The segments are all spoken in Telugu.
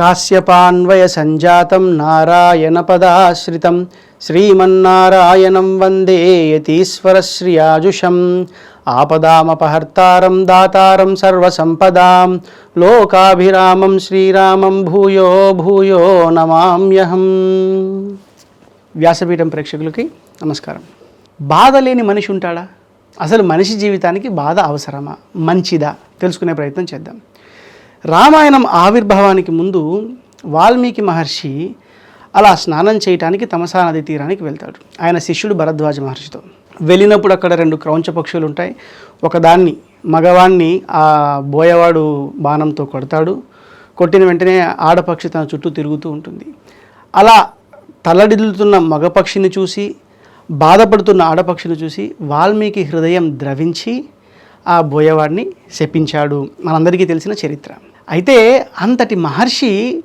కాశ్యపాన్వయ సంజాతం నారాయణ పదాశ్రితం శ్రీమన్నారాయణం వందే యతీశ్వరశ్రియాజుషం ఆపదామపహర్తారం దాతారం సర్వసంపదాం లోకాభిరామం శ్రీరామం భూయో భూయో నమామ్యహం వ్యాసపీఠం ప్రేక్షకులకి నమస్కారం. బాధ లేని మనిషి ఉంటాడా? అసలు మనిషి జీవితానికి బాధ అవసరమా? మంచిదా? తెలుసుకునే ప్రయత్నం చేద్దాం. రామాయణం ఆవిర్భావానికి ముందు వాల్మీకి మహర్షి అలా స్నానం చేయటానికి తమసా నది తీరానికి వెళ్తాడు. ఆయన శిష్యుడు భరద్వాజ మహర్షితో. వెళ్ళినప్పుడు అక్కడ రెండు క్రౌంచ పక్షులు ఉంటాయి. ఒకదాన్ని మగవాణ్ణి ఆ బోయవాడు బాణంతో కొడతాడు. కొట్టిన వెంటనే ఆడపక్షి తన చుట్టూ తిరుగుతూ ఉంటుంది. అలా తలడిల్లుతున్న మగపక్షిని చూసి బాధపడుతున్న ఆడపక్షిని చూసి వాల్మీకి హృదయం ద్రవించి ఆ బోయవాడిని శపించాడు. మనందరికీ తెలిసిన చరిత్ర. అయితే అంతటి మహర్షి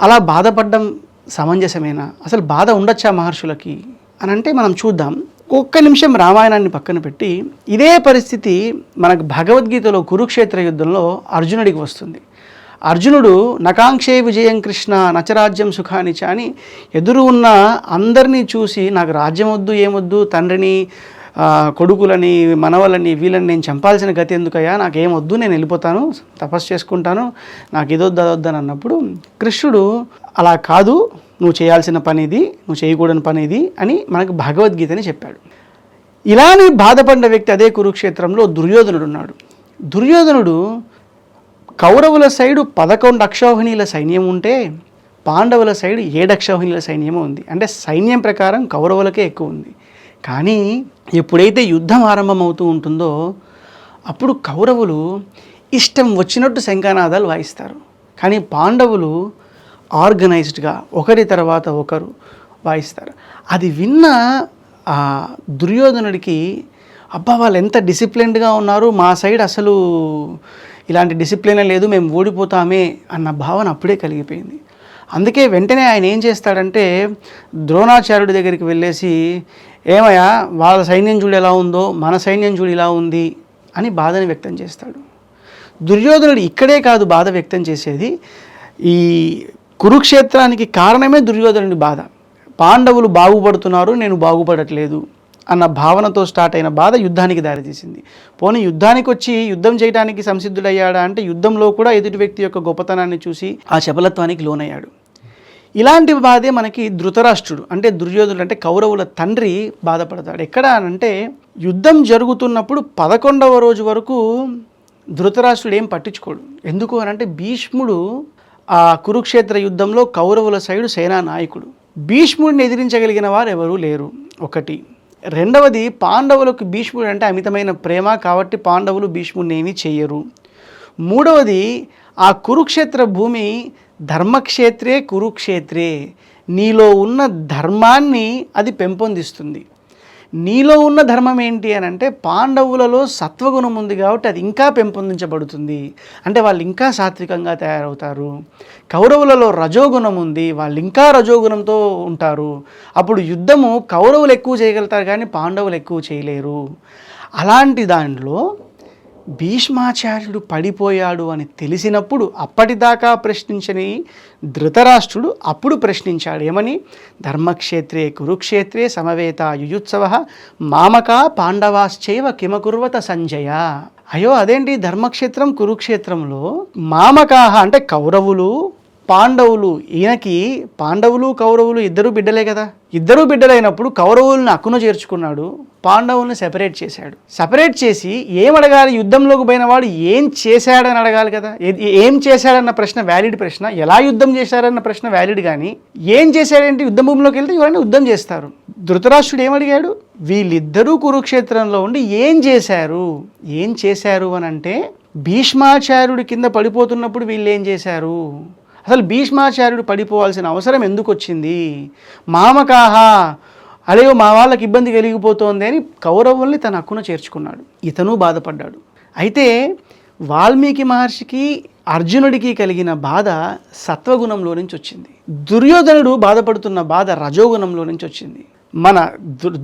అలా బాధపడడం సమంజసమేనా? అసలు బాధ ఉండొచ్చా మహర్షులకి? అని అంటే మనం చూద్దాం. ఒక్క నిమిషం రామాయణాన్ని పక్కన పెట్టి ఇదే పరిస్థితి మనకు భగవద్గీతలో కురుక్షేత్ర యుద్ధంలో అర్జునుడికి వస్తుంది. అర్జునుడు నకాంక్షే విజయం కృష్ణ నచరాజ్యం సుఖానిచ అని ఎదురు ఉన్న అందరినీ చూసి నాకు రాజ్యం వద్దు ఏమొద్దు తండ్రిని కొడుకులని మనవలని వీళ్ళని నేను చంపాల్సిన గతి ఎందుకయ్యా? నాకేం వద్దు నేను వెళ్ళిపోతాను తపస్సు చేసుకుంటాను నాకు ఇదొద్దు అదొద్దని అన్నప్పుడు కృష్ణుడు అలా కాదు నువ్వు చేయాల్సిన పని ఇది నువ్వు చేయకూడని పని ఇది అని మనకు భగవద్గీతని చెప్పాడు. ఇలానే బాధపడిన వ్యక్తి అదే కురుక్షేత్రంలో దుర్యోధనుడు ఉన్నాడు. దుర్యోధనుడు కౌరవుల సైడు పదకొండు అక్షౌహిణీల సైన్యం ఉంటే పాండవుల సైడు ఏడు అక్షౌహిణీల సైన్యం ఉంది. అంటే సైన్యం ప్రకారం కౌరవులకే ఎక్కువ ఉంది. కానీ ఎప్పుడైతే యుద్ధం ఆరంభమవుతూ ఉంటుందో అప్పుడు కౌరవులు ఇష్టం వచ్చినట్టు శంఖానాదాలు వాయిస్తారు. కానీ పాండవులు ఆర్గనైజ్డ్గా ఒకరి తర్వాత ఒకరు వాయిస్తారు. అది విన్న ఆ దుర్యోధనుడికి అబ్బా వాళ్ళు ఎంత డిసిప్లిన్డ్గా ఉన్నారు మా సైడ్ అసలు ఇలాంటి డిసిప్లిన్ లేదు మేము ఓడిపోతామే అన్న భావన అప్పుడే కలిగిపోయింది. అందుకే వెంటనే ఆయన ఏం చేస్తాడంటే ద్రోణాచార్యుడి దగ్గరికి వెళ్ళేసి ఏమయ్యా వాళ్ళ సైన్యం చూడు ఎలా ఉందో మన సైన్యం చూడు ఇలా ఉంది అని బాధని వ్యక్తం చేస్తాడు. దుర్యోధనుడు ఇక్కడే కాదు బాధ వ్యక్తం చేసేది. ఈ కురుక్షేత్రానికి కారణమే దుర్యోధనుడి బాధ. పాండవులు బాగుపడుతున్నారు నేను బాగుపడట్లేదు. అన్న భావనతో స్టార్ట్ అయిన బాధ యుద్ధానికి దారితీసింది. పోనీ యుద్ధానికి వచ్చి యుద్ధం చేయడానికి సంసిద్ధుడయ్యాడా అంటే యుద్ధంలో కూడా ఎదుటి వ్యక్తి యొక్క గొప్పతనాన్ని చూసి ఆ చపలత్వానికి లోనయ్యాడు. ఇలాంటి బాధే మనకి ధృతరాష్ట్రుడు అంటే దుర్యోధనుడు అంటే కౌరవుల తండ్రి బాధపడతాడు. ఎక్కడ అంటే యుద్ధం జరుగుతున్నప్పుడు పదకొండవ రోజు వరకు ధృతరాష్ట్రుడు ఏం పట్టించుకోడు. ఎందుకు అని అంటే భీష్ముడు ఆ కురుక్షేత్ర యుద్ధంలో కౌరవుల సైడు సేనా నాయకుడు. భీష్ముడిని ఎదిరించగలిగిన వారు ఎవరూ లేరు. ఒకటి రెండవది పాండవులకు భీష్ముడు అంటే అమితమైన ప్రేమ కాబట్టి పాండవులు భీష్ముడిని ఏమీ చెయ్యరు మూడవది ఆ కురుక్షేత్ర భూమి ధర్మక్షేత్రే కురుక్షేత్రే. నీలో ఉన్న ధర్మాన్ని అది పెంపొందిస్తుంది. నీలో ఉన్న ధర్మం ఏంటి అని అంటే పాండవులలో సత్వగుణం ఉంది కాబట్టి అది ఇంకా పెంపొందించబడుతుంది. అంటే వాళ్ళు ఇంకా సాత్వికంగా తయారవుతారు. కౌరవులలో రజోగుణం ఉంది వాళ్ళు ఇంకా రజోగుణంతో ఉంటారు. అప్పుడు యుద్ధము కౌరవులు ఎక్కువ చేయగలుగుతారు కానీ పాండవులు ఎక్కువ చేయలేరు. అలాంటి దాంట్లో భీష్మాచార్యుడు పడిపోయాడు అని తెలిసినప్పుడు అప్పటిదాకా ప్రశ్నించని ధృతరాష్ట్రుడు అప్పుడు ప్రశ్నించాడు ఏమని? ధర్మక్షేత్రే కురుక్షేత్రే సమవేత యుయుత్సవ మామక పాండవాశ్చైవ కిమకుర్వత సంజయ. అయ్యో అదేంటి? ధర్మక్షేత్రం కురుక్షేత్రంలో మామకాహ అంటే కౌరవులు పాండవులు ఈయనకి పాండవులు కౌరవులు ఇద్దరు బిడ్డలే కదా. ఇద్దరు బిడ్డలైనప్పుడు కౌరవులను అక్కున చేర్చుకున్నాడు పాండవుల్ని సెపరేట్ చేశాడు. సెపరేట్ చేసి ఏం అడగాలి? యుద్ధంలోకి పోయిన వాడు ఏం చేశాడని అడగాలి కదా. ఏం చేశాడన్న ప్రశ్న వ్యాలిడ్ ప్రశ్న. ఎలా యుద్ధం చేశాడన్న ప్రశ్న వ్యాలిడ్ కానీ ఏం చేశాడంటే యుద్ధ భూమిలోకి వెళ్తే ఎవరైనా యుద్ధం చేస్తారు. ధృతరాష్ట్రుడు ఏమడిగాడు వీళ్ళిద్దరూ కురుక్షేత్రంలో ఉండి ఏం చేశారు? ఏం చేశారు అని అంటే భీష్మాచార్యుడి కింద పడిపోతున్నప్పుడు వీళ్ళు ఏం చేశారు? అసలు భీష్మాచార్యుడు పడిపోవాల్సిన అవసరం ఎందుకు వచ్చింది మామకాహ! అలయో మా వాళ్ళకి ఇబ్బంది కలిగిపోతోంది అని కౌరవుల్ని తన హక్కున చేర్చుకున్నాడు. ఇతను బాధపడ్డాడు. అయితే వాల్మీకి మహర్షికి అర్జునుడికి కలిగిన బాధ సత్వగుణంలో నుంచి వచ్చింది దుర్యోధనుడు బాధపడుతున్న బాధ రజోగుణంలో నుంచి వచ్చింది మన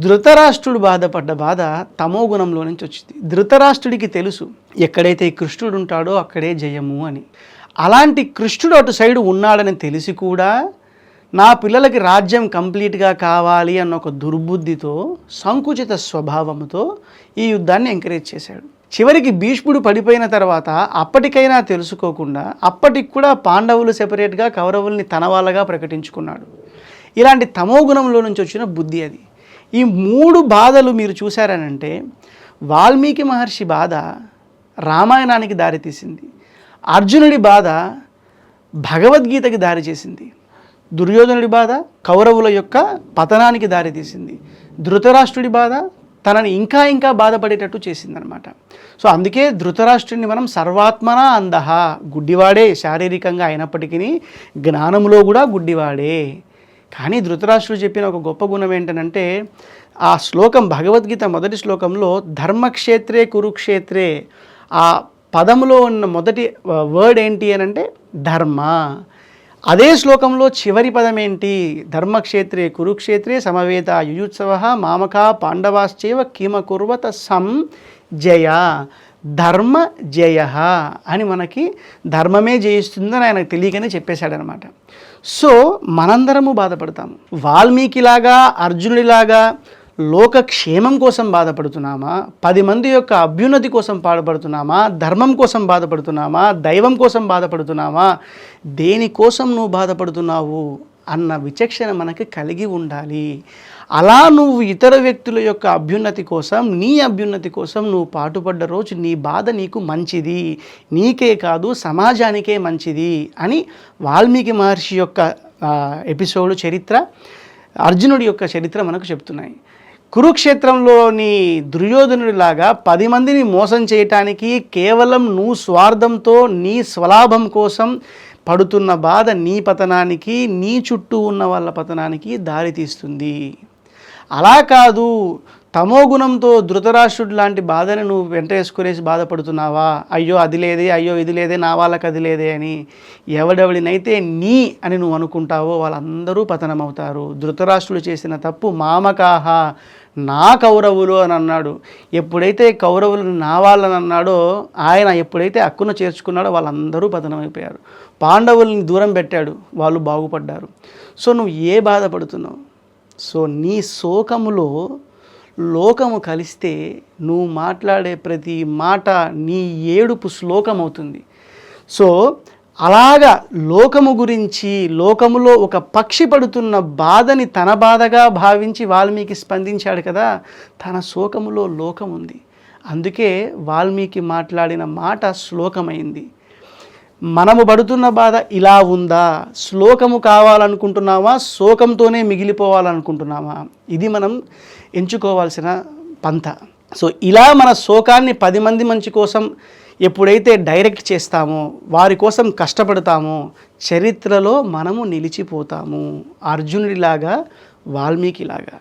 ధృతరాష్ట్రుడు బాధపడ్డ బాధ తమో గుణంలో నుంచి వచ్చింది ధృతరాష్ట్రుడికి తెలుసు ఎక్కడైతే కృష్ణుడు ఉంటాడో అక్కడే జయము అని. అలాంటి కృష్ణుడు అటు సైడు ఉన్నాడని తెలిసి కూడా నా పిల్లలకి రాజ్యం కంప్లీట్గా కావాలి అన్న ఒక దుర్బుద్ధితో సంకుచిత స్వభావంతో ఈ యుద్ధాన్ని ఎంకరేజ్ చేశాడు. చివరికి భీష్ముడు పడిపోయిన తర్వాత అప్పటికైనా తెలుసుకోకుండా అప్పటికి కూడా పాండవులు సెపరేట్గా కౌరవుల్ని తన వాళ్ళగా ప్రకటించుకున్నాడు. ఇలాంటి తమో గుణంలో నుంచి వచ్చిన బుద్ధి అది. ఈ మూడు బాధలు మీరు చూశారనంటే వాల్మీకి మహర్షి బాధ రామాయణానికి దారితీసింది. అర్జునుడి బాధ భగవద్గీతకి దారి చేసింది. దుర్యోధనుడి బాధ కౌరవుల యొక్క పతనానికి దారితీసింది ధృతరాష్ట్రుడి బాధ తనని ఇంకా ఇంకా బాధపడేటట్టు చేసిందనమాట. సో అందుకే ధృతరాష్ట్రుడిని మనం సర్వాత్మన అందహ గుడ్డివాడే శారీరకంగా అయినప్పటికీ జ్ఞానంలో కూడా గుడ్డివాడే. కానీ ధృతరాష్ట్రుడు చెప్పిన ఒక గొప్ప గుణం ఏంటంటే ఆ శ్లోకం భగవద్గీత మొదటి శ్లోకంలో ధర్మక్షేత్రే కురుక్షేత్రే ఆ పదములో ఉన్న మొదటి వర్డ్ ఏంటి అని అంటే ధర్మ. అదే శ్లోకంలో చివరి పదం ఏంటి? ధర్మక్షేత్రే కురుక్షేత్రే సమవేత యుయుత్సవ మామక పాండవాశ్చేవ కిమ కుర్వత సం జయ. ధర్మ జయ అని మనకి ధర్మమే జయిస్తుందని ఆయనకు తెలియకనే చెప్పేశాడనమాట. సో మనందరము బాధపడతాము. వాల్మీకిలాగా అర్జునుడిలాగా లోకక్షేమం కోసం బాధపడుతున్నామా? పది మంది యొక్క అభ్యున్నతి కోసం బాధపడుతున్నామా ధర్మం కోసం బాధపడుతున్నామా? దైవం కోసం బాధపడుతున్నామా? దేనికోసం నువ్వు బాధపడుతున్నావు? అన్న విచక్షణ మనకి కలిగి ఉండాలి. అలా నువ్వు ఇతర వ్యక్తుల యొక్క అభ్యున్నతి కోసం నీ అభ్యున్నతి కోసం నువ్వు పాటుపడ్డ రోజు నీ బాధ నీకు మంచిది. నీకే కాదు సమాజానికే మంచిది అని వాల్మీకి మహర్షి యొక్క ఎపిసోడ్ చరిత్ర అర్జునుడి యొక్క చరిత్ర మనకు చెప్తున్నాయి. కురుక్షేత్రంలోని దుర్యోధనుడిలాగా పది మందిని మోసం చేయటానికి కేవలం నువ్వు స్వార్థంతో నీ స్వలాభం కోసం పడుతున్న బాధ నీ పతనానికి నీ చుట్టూ ఉన్న వాళ్ళ పతనానికి దారితీస్తుంది. అలా కాదు తమో గుణంతో ధృతరాష్ట్రుడు లాంటి బాధని నువ్వు వెంట వేసుకునేసి బాధపడుతున్నావా? అయ్యో అది లేదే అయ్యో ఇది లేదే నా వాళ్ళకి అది లేదే అని ఎవడెవడినైతే నీ అని నువ్వు అనుకుంటావో వాళ్ళందరూ పతనమవుతారు. ధృతరాష్ట్రుడు చేసిన తప్పు మామకాహ నా కౌరవులు అని అన్నాడు. ఎప్పుడైతే కౌరవులు నా వాళ్ళని అన్నాడో ఆయన ఎప్పుడైతే అక్కును చేర్చుకున్నాడో వాళ్ళందరూ పతనమైపోయారు. పాండవుల్ని దూరం పెట్టాడు వాళ్ళు బాగుపడ్డారు. సో నువ్వు ఏ బాధపడుతున్నావు? సో నీ శోకములో లోకము కలిస్తే నువ్వు మాట్లాడే ప్రతి మాట నీ ఏడుపు శ్లోకం అవుతుంది సో అలాగా లోకము గురించి లోకములో ఒక పక్షి పడుతున్న బాధని తన బాధగా భావించి వాల్మీకి స్పందించాడు కదా తన శోకములో లోకం ఉంది అందుకే వాల్మీకి మాట్లాడిన మాట శ్లోకమైంది. మనము పడుతున్న బాధ ఇలా ఉందా? శ్లోకము కావాలనుకుంటున్నామా శోకంతోనే మిగిలిపోవాలనుకుంటున్నామా ఇది మనం ఎంచుకోవాల్సిన పంత. సో ఇలా మన శోకాన్ని పది మంది మంచి కోసం ఎప్పుడైతే డైరెక్ట్ చేస్తామో వారి కోసం కష్టపడతామో చరిత్రలో మనము నిలిచిపోతాము. అర్జునుడిలాగా వాల్మీకిలాగా.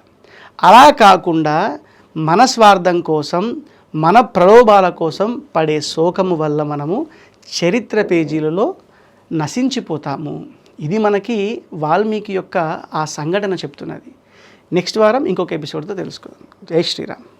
అలా కాకుండా మన స్వార్థం కోసం మన ప్రలోభాల కోసం పడే శోకము వల్ల మనము చరిత్ర పేజీలలో నశించిపోతాము. ఇది మనకి వాల్మీకి యొక్క ఆ సంఘటన చెప్తున్నది. నెక్స్ట్ వారం ఇంకొక ఎపిసోడ్తో తెలుసుకుందాం. జై శ్రీరామ్.